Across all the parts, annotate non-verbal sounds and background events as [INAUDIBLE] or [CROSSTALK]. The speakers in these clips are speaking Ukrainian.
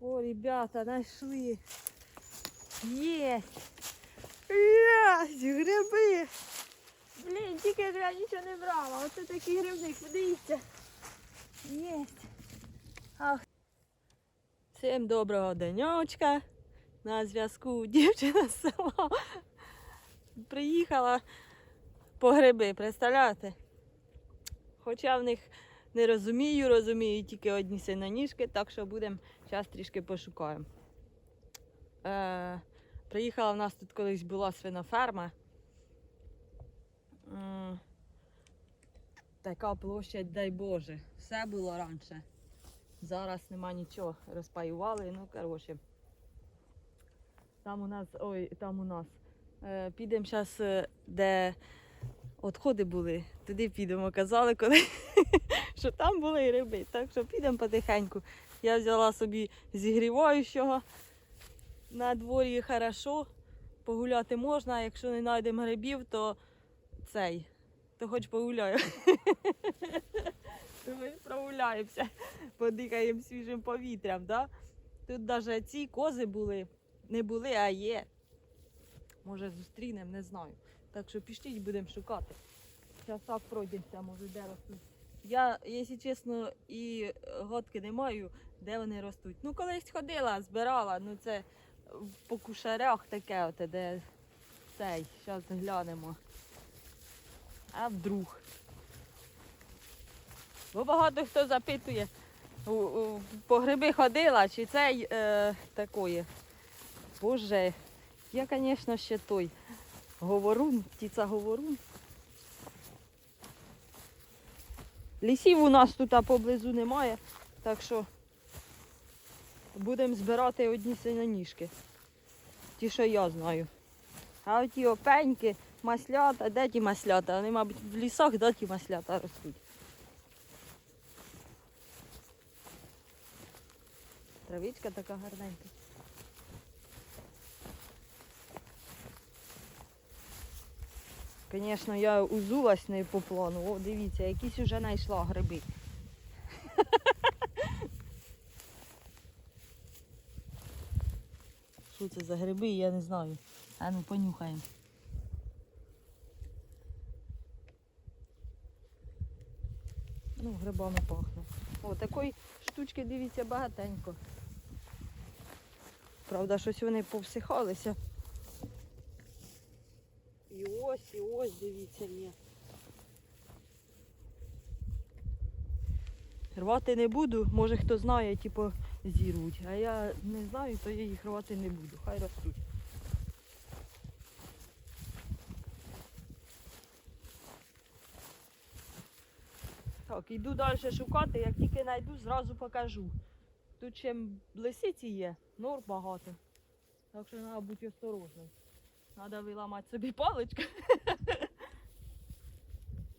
О, ребята, знайшли. Єсть! Єсть! Гриби! Блін, тільки я нічого не брала. Оце такий грибник, подивіться. Єсть! Ах. Всім доброго денечка. На зв'язку дівчина з села. Приїхала по гриби, представляєте? Хоча в них не розумію, розумію тільки одні синоніжки, так що будемо зараз трішки пошукаємо. Е, приїхала в нас тут колись була свиноферма. М, Така площадь, дай Боже, все було раніше. Зараз нема нічого. Розпаювали, ну коротше. Там у нас, ой, там у нас. Е, підемо зараз, де відходи були, туди підемо. Казали, коли [LAUGHS] що там були гриби. Так що підемо потихеньку. Я взяла собі зігріваючого. На дворі хорошо. Погуляти можна, а якщо не знайдемо грибів, то цей, то хоч погуляю. [LAUGHS] Ми прогуляємося, подихаємо свіжим повітрям. Да? Тут навіть ці кози були, не були, а є. Може зустрінемо, не знаю. Так що пішліть, будемо шукати. Зараз так пройдемося, може де ростуть. Я, якщо чесно, і годки не маю, де вони ростуть. Ну, колись ходила, збирала, ну це по кушарях таке, от, де цей, зараз глянемо. А вдруг. Бо багато хто запитує, по гриби ходила, чи цей е, такої. Боже, я, звісно, ще той говорун, птиця говорун. Лісів у нас тут поблизу немає, так що будемо збирати одні синоніжки. Ті, що я знаю. А оті опеньки, маслята, де ті маслята? Вони, мабуть, в лісах, де ті маслята ростуть. Травичка така гарненька. Звісно, я узулась не по плану. О, дивіться, якісь вже знайшла гриби. [LAUGHS] Що це за гриби, я не знаю. А ну понюхаємо. Ну, грибами пахне. О, такої штучки, дивіться, багатенько. Правда, щось вони повсихалися. І ось, і ось, дивіться, є. Рвати не буду, може хто знає, типу, зірвуть. А я не знаю, то я їх рвати не буду. Хай ростуть. Так, йду далі шукати, як тільки знайду, зразу покажу. Тут ще лисиці є, нор багато. Так що треба бути осторожним. Треба виламати собі паличку.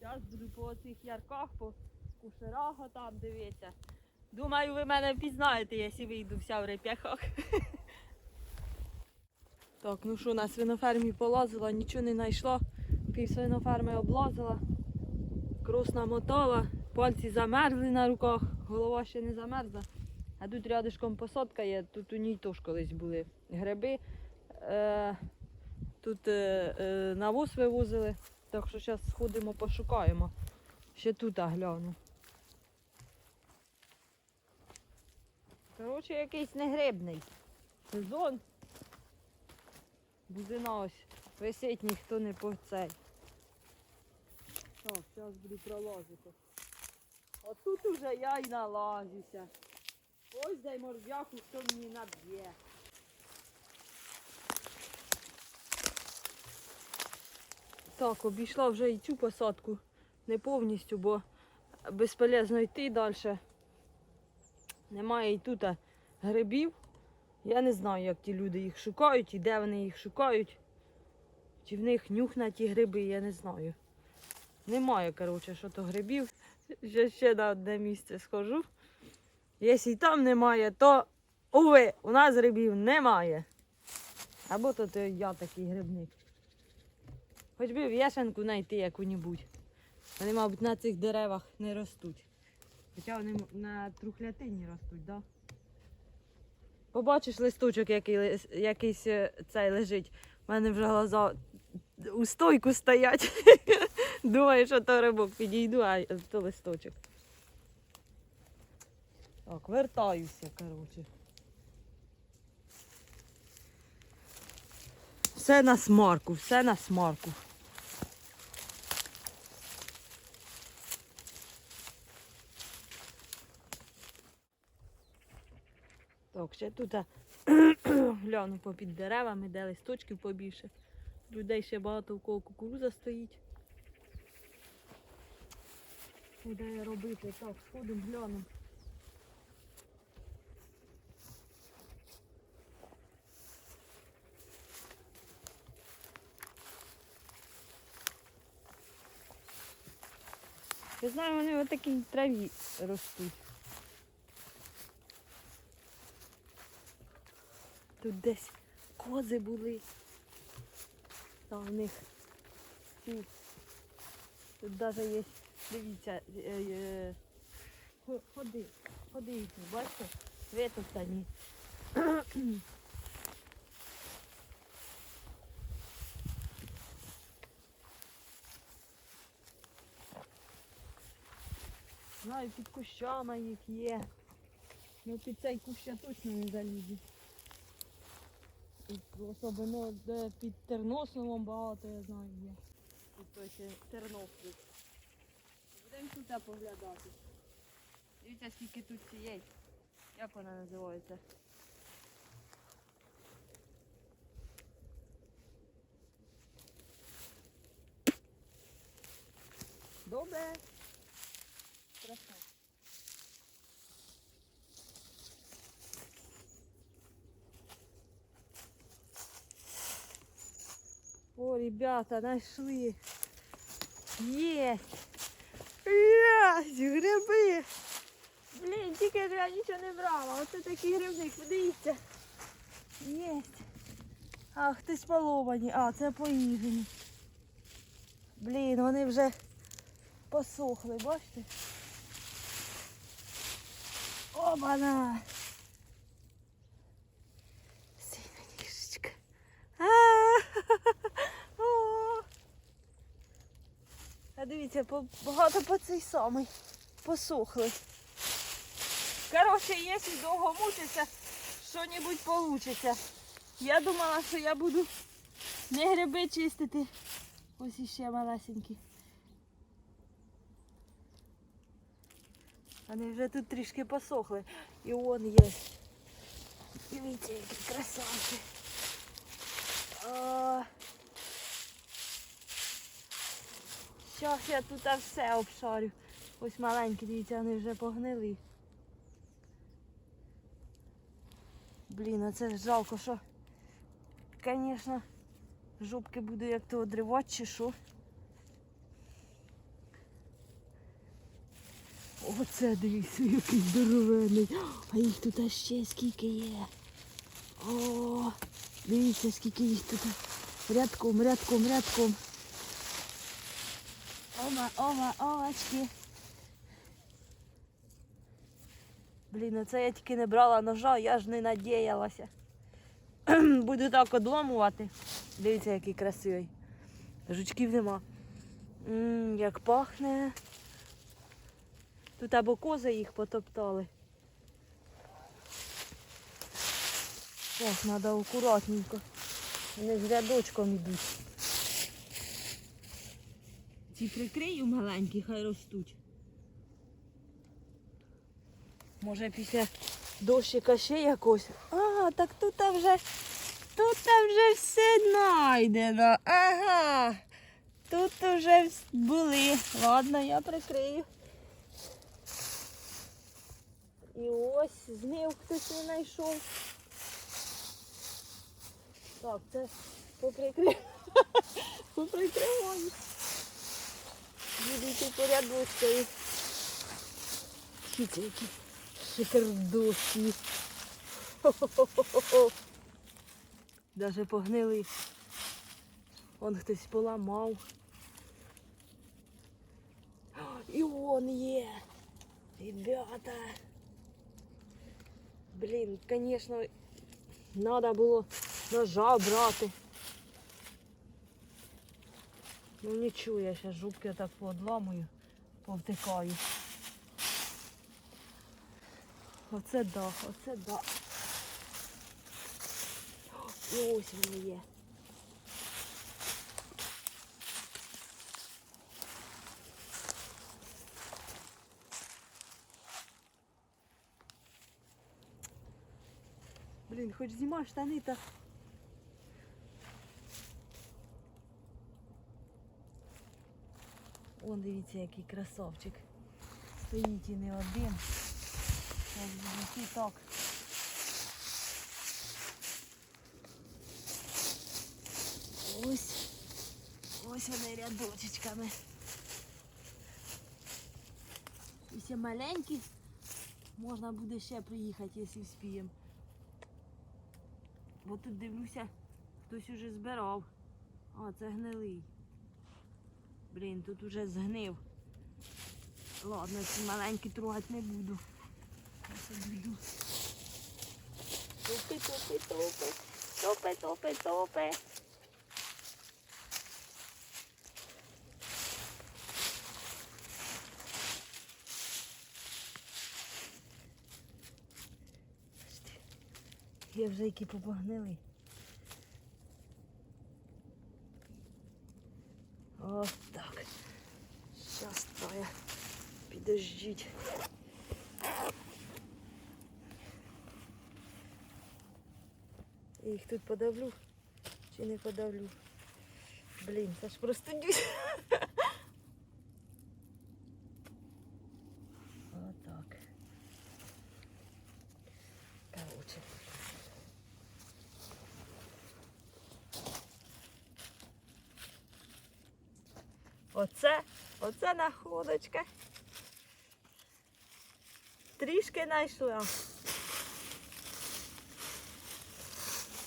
Зараз буду по цих ярках, по кушерах там дивитися. Думаю, ви мене впізнаєте, якщо вийду вся в реп'яхах. Так, ну що, на свинофермі полазила, нічого не знайшла. Пів свиноферми облазила. Крос намотала, пальці замерзли на руках, голова ще не замерзла. А тут рядишком посадка є, тут у ній теж колись були гриби. Е, тут е, е, навоз вивозили, так що зараз сходимо, пошукаємо. Ще тут гляну. Коротше, якийсь негрибний сезон. Бузина ось висить, ніхто не по цей. Так, зараз буду пролазити. Отут уже я й налазюся. Ось дай мордяку, хто мені наб'є. Так, обійшла вже і цю посадку. Не повністю, бо безполезно йти далі. Немає і тут грибів. Я не знаю, як ті люди їх шукають і де вони їх шукають. Чи в них нюх на ті гриби, я не знаю. Немає, коротше, що то грибів. Ще, ще на одне місце схожу. Якщо і там немає, то уви, у нас грибів немає. Або то, я такий грибник. Хоч би в'яшенку знайти яку-небудь. Вони, мабуть, на цих деревах не ростуть. Хоча вони на трухлятині ростуть, так? Да? Побачиш листочок, який, якийсь е, цей лежить. У мене вже глаза у стойку стоять. [LAUGHS] Думаю, що то рибок підійду, а то листочок. Так, вертаюся, коротше. Все на смарку, все на смарку. Так, ще тут [CLEARS THROAT] гляну попід деревами, де листочків побільше. Людей ще багато у кого кукуруза стоїть. Де робити? Так, сходимо, глянемо. Я знаю, вони в такій траві ростуть. Тут десь кози були. Там в них ці. Тут навіть є, дивіться, е, е, ходи, ходи, їхні, бачите? Витоптані. Знаю, під кущами їх є. Ну під цей кущ я точно не залізу. Особливо де під Терносовом багато, я знаю, є. Тут той ще Тернопіль. Будемо тут поглядати. Дивіться, скільки тут цієї. Як вона називається? Добре. Краса. О, ребята, нашли. Есть. Есть, гриби. Блін, тільки я нічого не брала. Оце такий грибник, подивіться. Єсть. А, хтось поломані. А, це поїжені. Блін, вони вже посохли, бачите? Обана! Сіна ніжечка. А, О! А дивіться, багато по цей самий посохли. Коротше, якщо довго мучитися, що-небудь вийде. Я думала, що я буду не гриби чистити. Ось іще малесенькі. Вони вже тут трішки посохли. І он є. Дивіться, які красавці. О. Зараз я тут все обшарю. Ось маленькі, дивіться, вони вже погнили. Блін, а це ж жалко, що, звісно, жопки буду як то одривати чи що. Оце дивіться, який здоровений. А їх тут ще скільки є. О, дивіться, скільки їх тут. Рядком, рядком, рядком. Ома, ома, овачки. Блін, оце я тільки не брала ножа, я ж не надіялася. [CLEARS THROAT] Буду так одломувати. Дивіться, який красивий. Жучків нема. М, як пахне. Тут або кози їх потоптали. Ох, треба акуратненько. Вони з рядочком йдуть. Ці прикрию маленькі, хай ростуть. Може після дощика ще якось. А, так тут вже тут вже все знайдено. Ага. Тут вже були. Ладно, я прикрию. І ось змів хтось не знайшов. Так, це поприкрив. [LAUGHS] Поприкриваю. Буду йти по рядочкою. Дивіться, які шикардосні. Даже погнили. Он хтось поламав. І он є. Ребята. Блін, звісно, треба було ножа брати. Ну нічого, я зараз жубки так поодламую, повтикаю. Оце да, оце да. І ось воно є. Блін, хоч знімай штани та. Вон дивіться, який красавчик. Стоїть і не один. Ось так. Ось. Ось вони рядочечками. І ще маленькі. Можна буде ще приїхати, якщо вспіємо. Бо тут дивлюся, хтось уже збирав. А, це гнилий. Блін, тут уже згнив. Ладно, ці маленькі трогати не буду. Ось обійду. Топи, топи, топи. Топи, топи, топи. Я вже які попогнили. Ось так. Зараз троє. Підождіть. Я їх тут подавлю чи не подавлю. Блін, це ж просто дюсь. [LAUGHS] Оце, находочка. Трішки знайшла.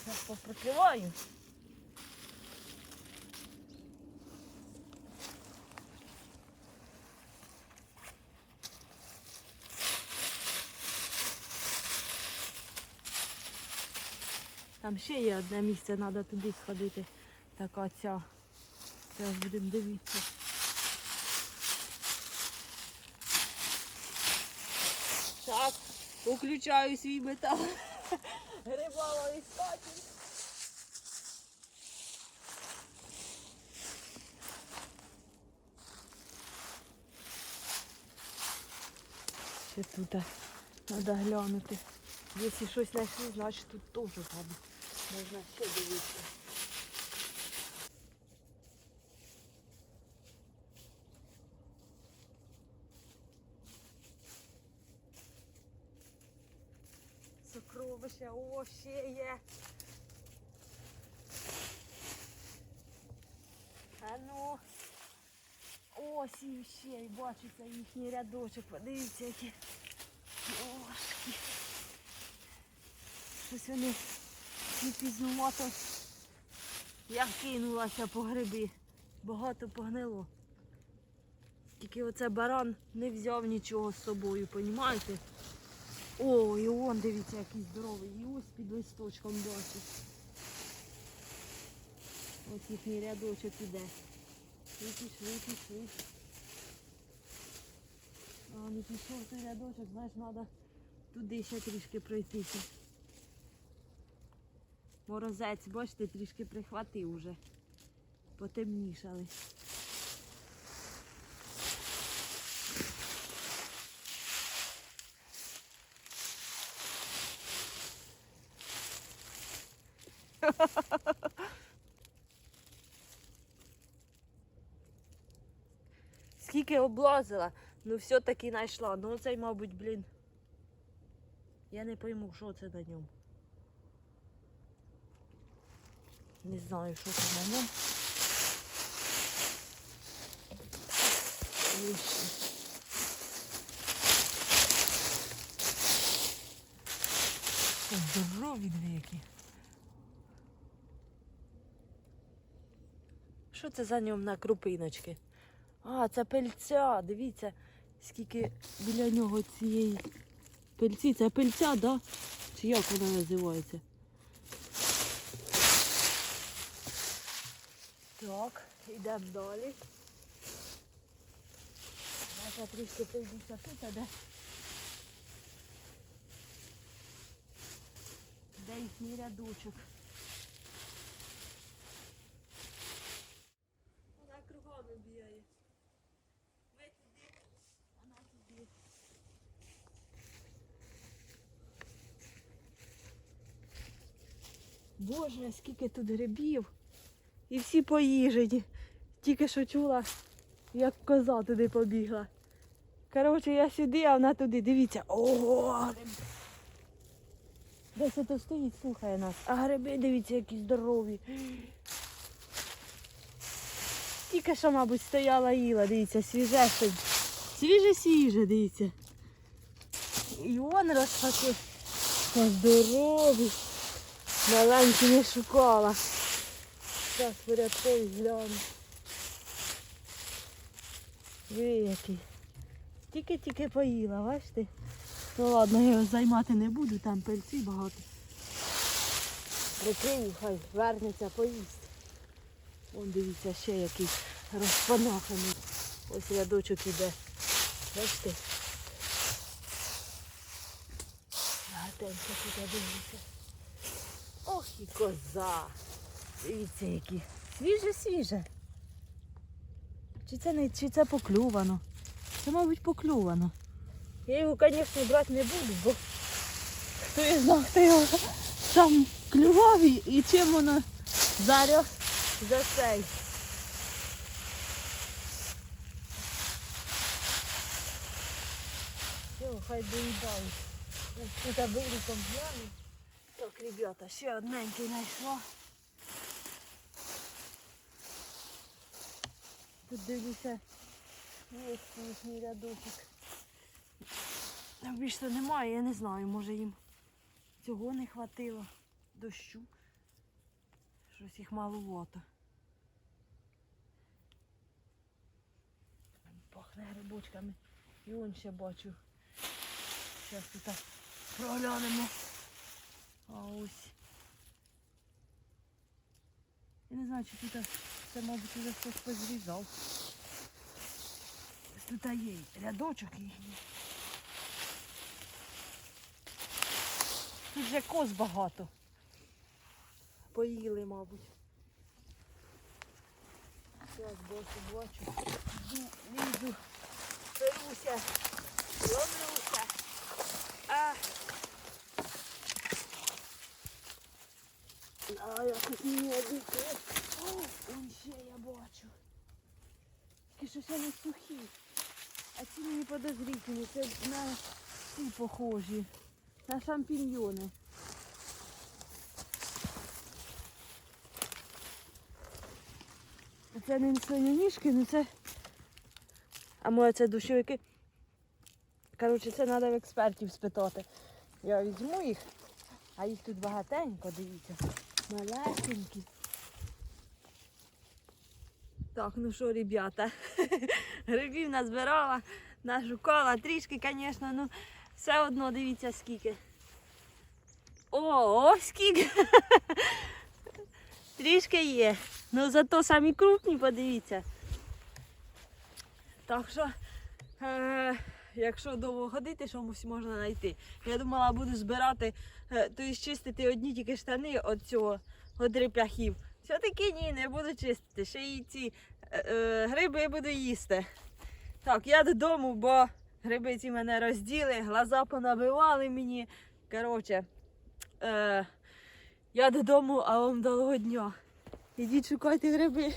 Зараз поприкриваю. Там ще є одне місце, треба туди сходити. Така ця. Зараз будемо дивитися. Так, включаю свій метал. Грибала іскатель. Ще тут треба глянути. Якщо щось знайшли, значить тут теж треба. Можна ще дивитися. Сокровище, о, ще є. А ну. Ось і ще, і бачиться їхній рядочок. Подивіться, які ложки. Щось вони пізнувато. Я кинулася по гриби. Багато погнило. Тільки оце баран не взяв нічого з собою, понімаєте? О, і он, дивіться, який здоровий. І ось під листочком бачу. Ось їхній рядочок іде. І пішли, пішли. А не пішов той рядочок, знаєш, треба туди ще трішки пройтися. Морозець, бачите, трішки прихватив уже. Потемнішали. Скільки облазила, ну все-таки знайшла. Ну цей, мабуть, блін. Я не пойму, що це на ньому. Не знаю, що це на ньому. Здорові дві. Що це за ньому на крупиночки? А, це пельця. Дивіться, скільки біля нього цієї пельці. Це пельця, да? Чи як вона називається? Так, йдемо далі. Наша трішки прийдуся тут, де? Де їхній рядочок. Вона кругами бігає. Ми туди, вона туди. Боже, скільки тут грибів. І всі поїжені. Тільки що чула, як коза туди побігла. Коротше, я сюди, а вона туди. Дивіться. Ого! гриби. Десь ото стоїть, слухає нас. А гриби, дивіться, які здорові. Тільки що, мабуть, стояла їла, дивіться, свіже. Свіже свіже, дивіться. І вон розпаки. Здорові. Маленькі не шукала. Зараз порядковий гляну. Диви який. Тільки-тільки поїла, бачите? Ну ладно, я його займати не буду, там пильці багато. Прикрию, хай вернеться поїсть. Вон дивіться, ще якийсь розпанаханий. Ось рядочок іде. Бачите? Гатенько тут дивіться. Ох і коза. Дивіться які. Свіже, свіже. Чи це не чи це поклювано? Це, мабуть, поклювано. Я його, звісно, брати не буду, бо хто я знав, хто його там клював і, чим воно зараз за цей. Хай доїдають. Тут виліком гляну. Так, ребята, ще одненький знайшла. Тут дивлюся, є їхній рядочок. Більше немає, я не знаю, може їм цього не хватило, дощу. Щось їх маловато. Пахне грибочками. І он ще бачу. Зараз тут проглянемо. А ось. Я не знаю, чи тут це, мабуть, вже хтось позрізав. Тут є рядочок їхній. Тут вже коз багато. Поїли, мабуть. Зараз бачу, бачу. Йду, лізу, беруся, ловлюся. А. А, якось мені обійти. О, вон ще я бачу. Тільки щось вони сухі. А ці мені подозрительні. Це на ці похожі. На шампіньйони. Це не соняніжки, ну це. А може це душовики. Коротше, це треба в експертів спитати. Я візьму їх, а їх тут багатенько, дивіться. Малесенькі. Так, ну що, ребята, [LAUGHS] грибів назбирала, нашукала трішки, звісно, ну все одно дивіться скільки. О, скільки. [LAUGHS] Трішки є. Ну зато самі крупні, подивіться. Так що, е, якщо довго ходити, щось можна знайти. Я думала, буду збирати, тобто чистити одні тільки штани від цього, від. Все-таки ні, не буду чистити. Ще й ці е, е, гриби буду їсти. Так, я додому, бо гриби ці мене розділи, глаза понабивали мені. Коротше, е, я додому, а вам доброго дня. Ідіть шукайте гриби.